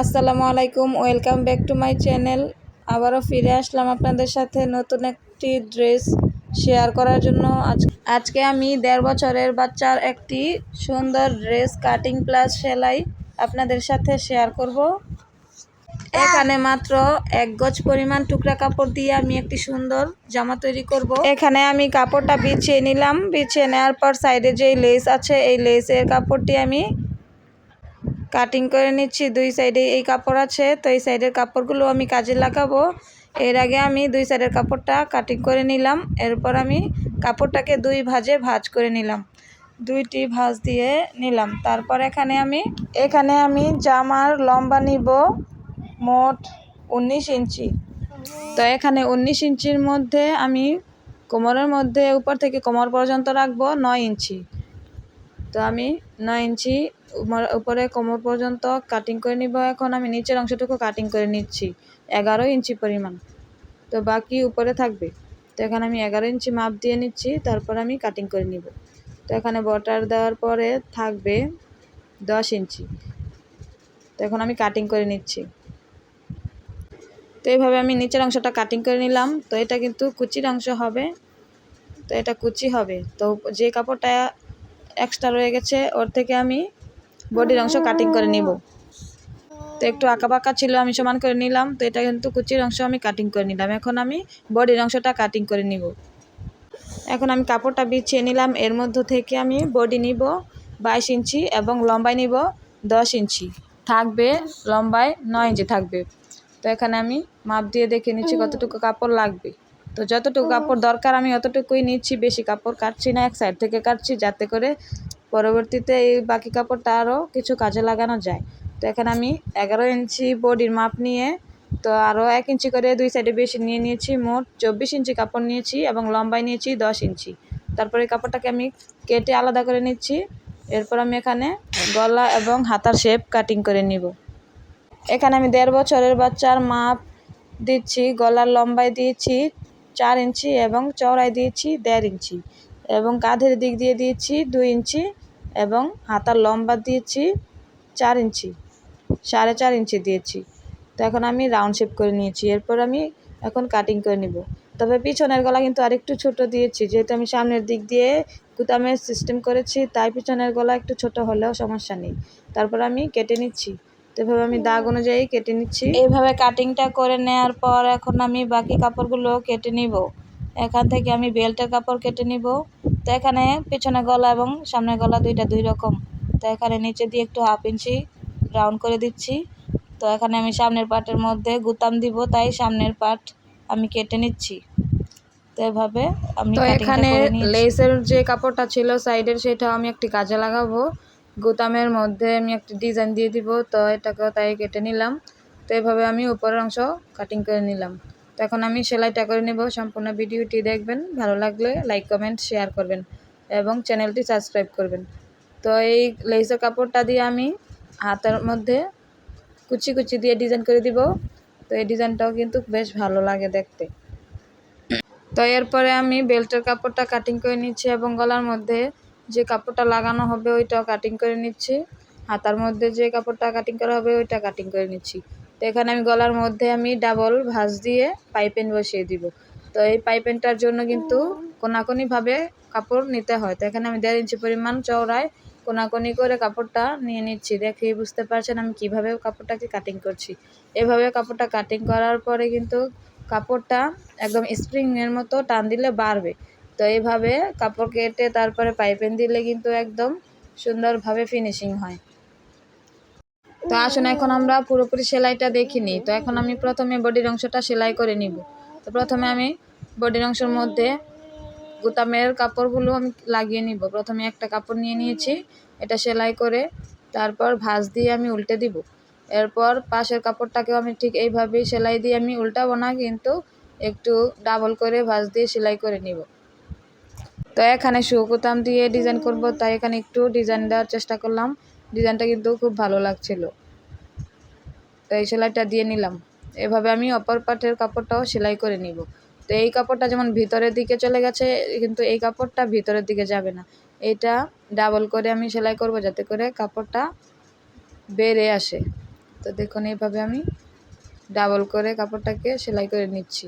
আসসালামু আলাইকুম, welcome back to my channel. আবারও ফিরে আসলাম আপনাদের সাথে নতুন একটি ড্রেস শেয়ার করার জন্য। আজ আজকে আমি দেড় বছরের বাচ্চার একটি সুন্দর ড্রেস কাটিং প্লাস সেলাই আপনাদের সাথে শেয়ার করব। এখানে মাত্র এক গজ পরিমাণ টুকরা কাপড় দিয়ে আমি একটি সুন্দর জামা তৈরি করব। এখানে আমি কাপড়টা বিছিয়ে নিলাম। বিছিয়ে নেওয়ার পর সাইডে যেই লেস আছে, এই লেসের কাপড়টি আমি কাটিং করে নিচ্ছি, দুই সাইডে এই কাপড় আছে, তো এই সাইডের কাপড়গুলো আমি কাজে লাগাবো। এর আগে আমি দুই সাইডের কাপড়টা কাটিং করে নিলাম, এরপর আমি কাপড়টাকে দুই ভাজে ভাজ করে নিলাম। দুইটি ভাঁজ দিয়ে নিলাম। তারপর এখানে আমি এখানে আমি জামার লম্বা নিব মোট উনিশ ইঞ্চি। তো এখানে উনিশ ইঞ্চির মধ্যে আমি কোমরের মধ্যে, উপর থেকে কোমর পর্যন্ত রাখব নয় ইঞ্চি। তো আমি নয় ইঞ্চি উপরে কোমর পর্যন্ত কাটিং করে নিব। এখন আমি নিচের অংশটুকু কাটিং করে নিচ্ছি, এগারো ইঞ্চি পরিমাণ। তো বাকি উপরে থাকবে। তো এখানে আমি এগারো ইঞ্চি মাপ দিয়ে নিচ্ছি, তারপর আমি কাটিং করে নিব। তো এখানে বর্ডার দেওয়ার পরে থাকবে দশ ইঞ্চি। তো এখন আমি কাটিং করে নিচ্ছি। তো এইভাবে আমি নিচের অংশটা কাটিং করে নিলাম। তো এটা কিন্তু কুচির অংশ হবে। তো এটা কুচি হবে। তো যে কাপড়টা এক্সট্রা রয়ে গেছে, ওর থেকে আমি বডির অংশ কাটিং করে নিব। তো একটু আঁকা বাঁকা ছিল, আমি সমান করে নিলাম, তো এটা কিন্তু কুচির অংশ আমি কাটিং করে নিলাম। এখন আমি বডির অংশটা কাটিং করে নিব। এখন আমি কাপড়টা বিছিয়ে নিলাম, এর মধ্য থেকে আমি বডি নিব বাইশ ইঞ্চি এবং লম্বায় নিব দশ ইঞ্চি। থাকবে লম্বায় নয় ইঞ্চি থাকবে। তো এখানে আমি মাপ দিয়ে দেখে নিচ্ছি কতটুকু কাপড় লাগবে। তো যতটুকু কাপড় দরকার আমি অতটুকুই নিচ্ছি বেশি কাপড় কাটছি না এক সাইড থেকে কাটছি যাতে করে পরবর্তীতে এই বাকি কাপড়টা আরও কিছু কাজে লাগানো যায়। তো এখানে আমি এগারো ইঞ্চি বডির মাপ নিয়ে তো আরও এক ইঞ্চি করে দুই সাইডে বেশি নিয়ে নিয়েছি মোট চব্বিশ ইঞ্চি কাপড় নিয়েছি এবং লম্বায় নিয়েছি দশ ইঞ্চি। তারপরে এই কাপড়টাকে আমি কেটে আলাদা করে নিচ্ছি এরপর আমি এখানে গলা এবং হাতার শেপ কাটিং করে নিব। এখানে আমি দেড় বছরের বাচ্চার মাপ দিচ্ছি গলার লম্বায় দিয়েছি চার ইঞ্চি এবং চওড়ায় দিয়েছি দেড় ইঞ্চি এবং কাঁধের দিক দিয়ে দিয়েছি দুই ইঞ্চি এবং হাতার লম্বা দিয়েছি চার ইঞ্চি, সাড়ে চার ইঞ্চি দিয়েছি। তো এখন আমি রাউন্ড শেপ করে নিয়েছি, এরপর আমি এখন কাটিং করে নিব। তবে পিছনের গলা কিন্তু আরেকটু ছোট দিয়েছি, যেহেতু আমি সামনের দিক দিয়ে গুতামের সিস্টেম করেছি, তাই পিছনের গলা একটু ছোট হলেও সমস্যা নেই। তারপর আমি কেটে নিচ্ছি। এভাবে আমি দাগ অনুযায়ী কেটে নিচ্ছি। এইভাবে কাটিংটা করে নেওয়ার পর এখন আমি বাকি কাপড়গুলো কেটে নিব। এখান থেকে আমি বেল্টের কাপড় কেটে নিব। তো এখানে পেছনে গলা এবং সামনের গলা দুইটা দুই রকম। তো এখানে নিচে দিয়ে একটু হাফ ইঞ্চি রাউন্ড করে দিচ্ছি। তো এখানে আমি সামনের পার্টের মধ্যে গুতাম দিব তাই সামনের পার্ট আমি কেটে নিচ্ছি। তো এভাবে আমি তো এখানে লেসের যে কাপড়টা ছিল সাইডের সেটা আমি একটি কাজে লাগাবো। গুতামের মধ্যে আমি একটি ডিজাইন দিয়ে দিব, তো এটাকেও তাই কেটে নিলাম। তো এভাবে আমি উপরের অংশ কাটিং করে নিলাম। তো এখন আমি সেলাইটা করে নেব, সম্পূর্ণ ভিডিওটি দেখবেন, ভালো লাগলে লাইক কমেন্ট শেয়ার করবেন এবং চ্যানেলটি সাবস্ক্রাইব করবেন। তো এই লেসের কাপড়টা দিয়ে আমি হাতের মধ্যে কুচি কুচি দিয়ে ডিজাইন করে দিব। তো এই ডিজাইনটাও কিন্তু বেশ ভালো লাগে দেখতে। তো এরপরে আমি বেল্টের কাপড়টা কাটিং করে নিচ্ছি এবং গলার মধ্যে যে কাপড়টা লাগানো হবে ওইটা কাটিং করে নিচ্ছি। হাতার মধ্যে যে কাপড়টা কাটিং করা হবে ওইটা কাটিং করে নিচ্ছি। তো এখানে আমি গলার মধ্যে আমি ডাবল ভাঁজ দিয়ে পাইপেন বসিয়ে দিব। তো এই পাইপেনটার জন্য কিন্তু কোনাকুনিভাবে কাপড় নিতে হয়। তো এখানে আমি দেড় ইঞ্চি পরিমাণ চওড়ায় কোনাকুনি করে কাপড়টা নিয়ে নিচ্ছি। দেখেই বুঝতে পারছেন আমি কীভাবে কাপড়টাকে কাটিং করছি। এভাবে কাপড়টা কাটিং করার পরে কিন্তু কাপড়টা একদম স্প্রিংয়ের মতো টান দিলে বাড়বে। তো এইভাবে কাপড় কেটে তারপরে পাইপেন দিলে কিন্তু একদম সুন্দরভাবে ফিনিশিং হয়। তো আসুন, এখন আমরা পুরোপুরি সেলাইটা দেখিনি তো এখন আমি প্রথমে বডির অংশটা সেলাই করে নিব। তো প্রথমে আমি বডির অংশের মধ্যে গুতামের কাপড়গুলো আমি লাগিয়ে নিব। প্রথমে একটা কাপড় নিয়ে নিয়েছি, এটা সেলাই করে তারপর ভাঁজ দিয়ে আমি উল্টে দিব। এরপর পাশের কাপড়টাকেও আমি ঠিক এইভাবেই সেলাই দিয়ে আমি উল্টাবো না, কিন্তু একটু ডাবল করে ভাঁজ দিয়ে সেলাই করে নিব। তো এখানে শুকুতাম দিয়ে ডিজাইন করব, তাই এখানে একটু ডিজাইন দেওয়ার চেষ্টা করলাম। ডিজাইনটা কিন্তু খুব ভালো লাগছিল। তো এই সেলাইটা দিয়ে নিলাম। এভাবে আমি অপর পাটের কাপড়টাও সেলাই করে নিব। তো এই কাপড়টা যেমন ভিতরের দিকে চলে গেছে, কিন্তু এই কাপড়টা ভিতরের দিকে যাবে না। এটা ডাবল করে আমি সেলাই করব যাতে করে কাপড়টা বেড়ে আসে। তো দেখুন, এইভাবে আমি ডাবল করে কাপড়টাকে সেলাই করে নিচ্ছি।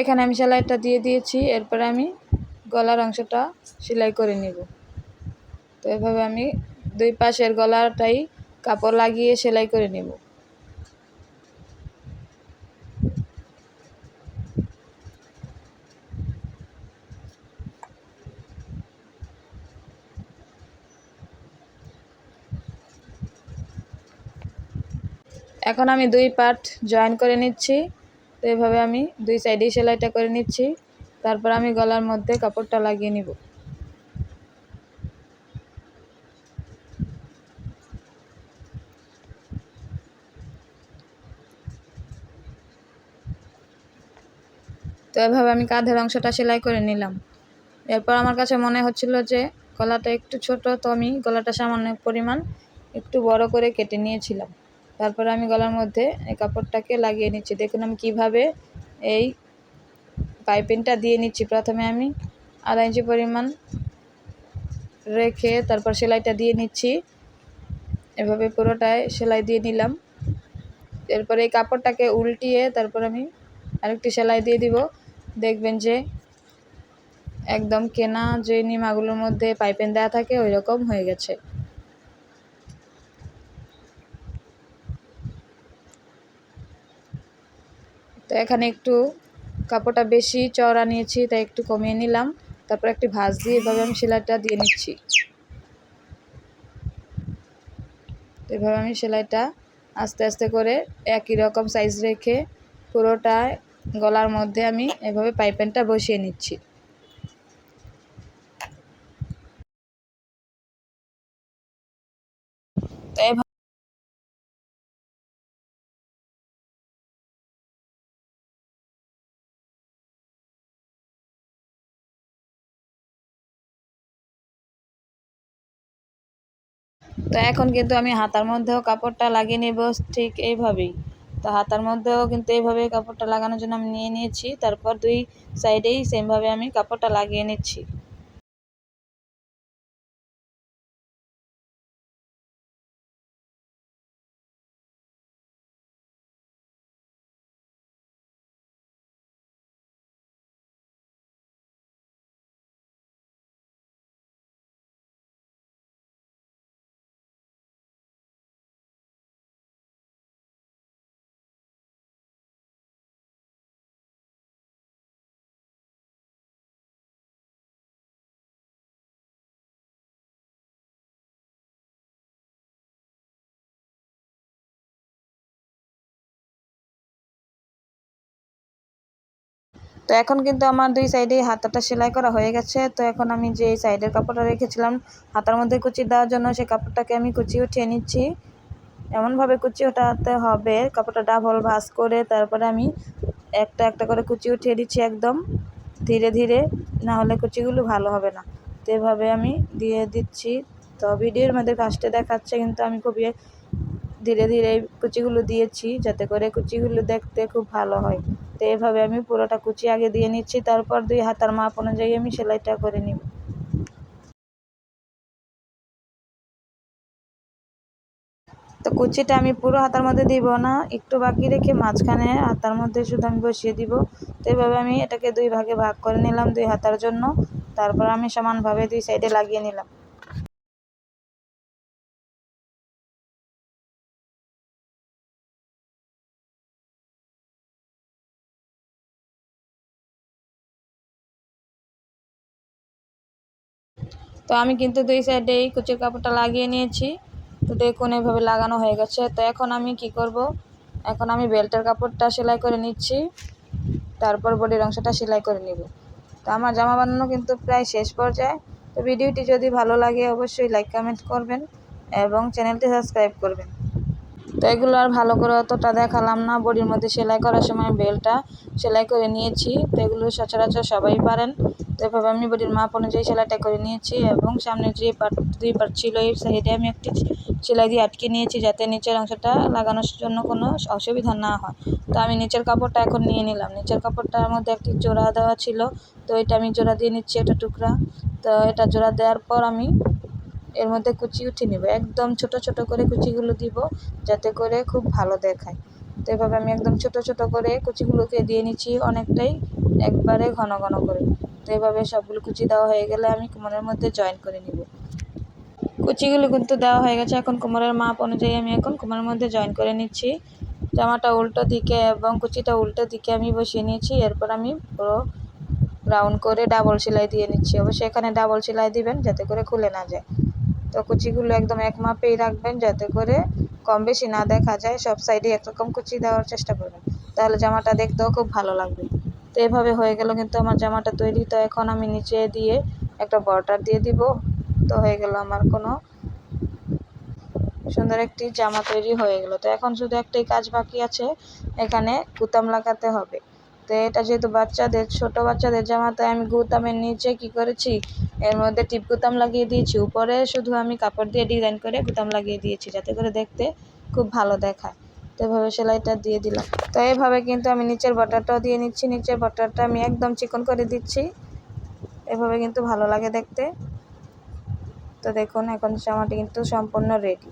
এখানে আমি সেলাইটা দিয়ে দিয়েছি, এরপরে আমি গলার অংশটা সেলাই করে নিব। তো এভাবে আমি দুই পাশের গলাটাই কাপড় লাগিয়ে সেলাই করে নেব। এখন আমি দুই পার্ট জয়েন করে নিচ্ছি। তো এভাবে আমি দুই সাইডেই সেলাইটা করে নিচ্ছি। তারপর আমি গলার মধ্যে কাপড়টা লাগিয়ে নিব। তো এভাবে আমি কাঁধের অংশটা সেলাই করে নিলাম। এরপর আমার কাছে মনে হচ্ছিল যে গলাটা একটু ছোট, তো আমি গলাটা সামান্য পরিমাণ একটু বড় করে কেটে নিয়েছিলাম। তারপরে আমি গলার মধ্যে এই কাপড়টাকে লাগিয়ে নিচ্ছি। দেখুন আমি কীভাবে এই পাইপিংটা দিয়ে নিচ্ছি। প্রথমে আমি আধা ইঞ্চি পরিমাণ রেখে তারপর সেলাইটা দিয়ে নিচ্ছি। এভাবে পুরোটায় সেলাই দিয়ে নিলাম। এরপরে এই কাপড়টাকে উল্টিয়ে তারপর আমি আরেকটি সেলাই দিয়ে দিব। দেখবেন যে একদম কেনা যে নিমাগুলোর মধ্যে পাইপেন দেওয়া থাকে ওই রকম হয়ে গেছে। এখানে একটু কাপড়টা বেশি চওড়া নিয়েছি, তাই একটু কমিয়ে নিলাম। তারপর একটি ভাঁজ দিয়ে এভাবে আমি সেলাইটা দিয়ে নিচ্ছি। এভাবে আমি সেলাইটা আস্তে আস্তে করে একই রকম সাইজ রেখে পুরোটা গলার মধ্যে আমি এভাবে পাইপেনটা বসিয়ে নিচ্ছি। তো এখন কিন্তু আমি হাতার মধ্যেও কাপড়টা লাগিয়ে নেব ঠিক এইভাবেই। তো হাতার মধ্যেও কিন্তু এইভাবে কাপড়টা লাগানোর জন্য আমি নিয়ে নিয়েছি, তারপর দুই সাইডেই সেমভাবে আমি কাপড়টা লাগিয়ে নিচ্ছি। তো এখন কিন্তু আমার দুই সাইডে হাতাটা সেলাই করা হয়ে গেছে। তো এখন আমি যে সাইডের কাপড়টা রেখেছিলাম, হাতার মধ্যে কুচি দেওয়ার জন্য সেই কাপড়টাকে আমি কুচি উঠিয়ে নিচ্ছি। এমনভাবে কুচি ওঠাতে হবে, কাপড়টা ডাবল ভাঁজ করে তারপরে আমি একটা একটা করে কুচি উঠিয়ে দিচ্ছি একদম ধীরে ধীরে না হলে কুচিগুলো ভালো হবে না। তো এভাবে আমি দিয়ে দিচ্ছি। তো ভিডিওর মধ্যে ফার্স্টে দেখাচ্ছে কিন্তু আমি খুবই ধীরে ধীরে কুচিগুলো দিয়েছি, যাতে করে কুচিগুলো দেখতে খুব ভালো হয়। এভাবে আমি পুরোটা কুচি আগে দিয়ে নিচ্ছি, তারপর দুই হাতার মাপ অনুযায়ী আমি সেলাইটা করে নিব। তো কুচিটা আমি পুরো হাতার মধ্যে দিব না, একটু বাকি রেখে মাঝখানে হাতার মধ্যে শুধু আমি বসিয়ে দিব। তো এভাবে আমি এটাকে দুই ভাগে ভাগ করে নিলাম দুই হাতার জন্য, তারপর আমি সমানভাবে দুই সাইডে লাগিয়ে নিলাম। তো আমি কিন্তু দুই সাইডেই কুচির কাপড়টা লাগিয়ে নিয়েছি। তো দেখুন এইভাবে লাগানো হয়ে গেছে। তো এখন আমি কি করব? এখন আমি বেল্টের কাপড়টা সেলাই করে নিচ্ছি। তারপর বডির অংশটা সেলাই করে নিব। তো আমার জামা বানানো কিন্তু প্রায় শেষ পর্যায়ে। তো ভিডিওটি যদি ভালো লাগে অবশ্যই লাইক কমেন্ট করবেন এবং চ্যানেলটি সাবস্ক্রাইব করবেন। তো এগুলো আর ভালো করে অতটা দেখালাম না। বডির মধ্যে সেলাই করার সময় বেলটা সেলাই করে নিয়েছি। তো এগুলো সচরাচর সবাই পারেন। তো এভাবে আমি বডির মাপ অনুযায়ী সেলাইটা করে নিয়েছি এবং সামনে যে পার্ট দুই পার্ট ছিল এই সাইডে আমি একটি সেলাই দিয়ে আটকে নিয়েছি যাতে নিচের অংশটা লাগানোর জন্য কোনো অসুবিধা না হয়। তো আমি নিচের কাপড়টা এখন নিয়ে নিলাম। নিচের কাপড়টার মধ্যে একটি জোড়া দেওয়া ছিল। তো এটা আমি জোড়া দিয়ে নিচ্ছি এটা টুকরা। তো এটা জোড়া দেওয়ার পর আমি এর মধ্যে কুচি উঠিয়ে নেব। একদম ছোট ছোট করে কুচিগুলো দিব যাতে করে খুব ভালো দেখায়। তো এভাবে আমি একদম ছোট ছোট করে কুচিগুলোকে দিয়ে নিচ্ছি অনেকটাই, একবারে ঘন ঘন করে। তো এভাবে সবগুলো কুচি দেওয়া হয়ে গেলে আমি কোমরের মধ্যে জয়েন করে নিব। কুচিগুলো কিন্তু দেওয়া হয়ে গেছে এখন কোমরের মাপ অনুযায়ী আমি এখন কোমরের মধ্যে জয়েন করে নিচ্ছি। জামাটা উল্টো দিকে এবং কুচিটা উল্টো দিকে আমি বসিয়ে নিয়েছি। এরপর আমি পুরো রাউন্ড করে ডাবল সেলাই দিয়ে নিচ্ছি। অবশ্যই এখানে ডাবল সেলাই দিবেন যাতে করে খুলে না যায়। তো কুচিগুলো একদম এক মাপেই রাখবেন যাতে করে কম বেশি না দেখা যায়, সব সাইডে একরকম কুচি দেওয়ার চেষ্টা করবেন। তাহলে জামাটা দেখতেও খুব ভালো লাগবে। তো এভাবে হয়ে গেল কিন্তু আমার জামাটা তৈরি। তো এখন আমি নিচে দিয়ে একটা বর্ডার দিয়ে দিব। তো হয়ে গেল আমার কোনো সুন্দর একটি জামা তৈরি হয়ে গেল। তো এখন শুধু একটাই কাজ বাকি আছে, এখানে গুতাম লাগাতে হবে। তো এটা যেহেতু বাচ্চাদের, ছোট বাচ্চাদের জামা, তাই আমি গুতামের নিচে কি করেছি, এর মধ্যে টিপ গুতাম লাগিয়ে দিয়েছি। উপরে শুধু আমি কাপড় দিয়ে ডিজাইন করে গুতাম লাগিয়ে দিয়েছি, যাতে করে দেখতে খুব ভালো দেখায়। তো এভাবে সেলাইটা দিয়ে দিলাম। তো এভাবে কিন্তু আমি নিচের বটারটাও দিয়ে নিচ্ছি, নিচের বটারটা আমি একদম চিকন করে দিচ্ছি। এভাবে কিন্তু ভালো লাগে দেখতে। তো দেখুন, এখন জামাটি কিন্তু সম্পূর্ণ রেডি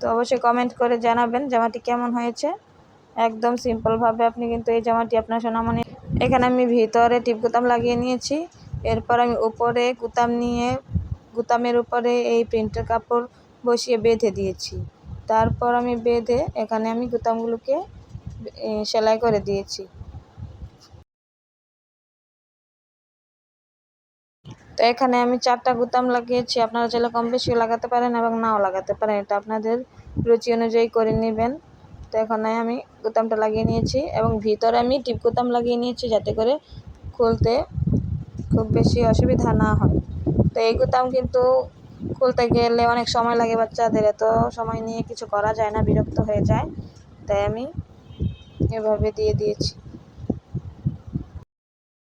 তো অবশ্যই কমেন্ট করে জানাবেন জামাটি কেমন হয়েছে। একদম সিম্পলভাবে আপনি কিন্তু এই জামাটি আপনার সোনামণি এখানে আমি ভিতরে টিপ গুতাম লাগিয়ে নিয়েছি। এরপর আমি উপরে গুতাম নিয়ে গুতামের উপরে এই প্রিন্টের কাপড় বসিয়ে বেঁধে দিয়েছি। তারপর আমি বেঁধে এখানে আমি গুতামগুলোকে সেলাই করে দিয়েছি। তো এখানে আমি চারটা গুতাম লাগিয়েছি। আপনারা চাইলে কম বেশিও লাগাতে পারেন এবং নাও লাগাতে পারেন। এটা আপনাদের রুচি অনুযায়ী করে নেবেন। তো এখানে আমি গুতামটা লাগিয়ে নিয়েছি এবং ভিতরে আমি টিপ গুতাম লাগিয়ে নিয়েছি যাতে করে খুলতে খুব বেশি অসুবিধা না হয়। তো এই গুতাম কিন্তু খুলতে গেলে অনেক সময় লাগে বাচ্চাদের, এত সময় নিয়ে কিছু করা যায় না, বিরক্ত হয়ে যায়। তাই আমি এভাবে দিয়ে দিয়েছি।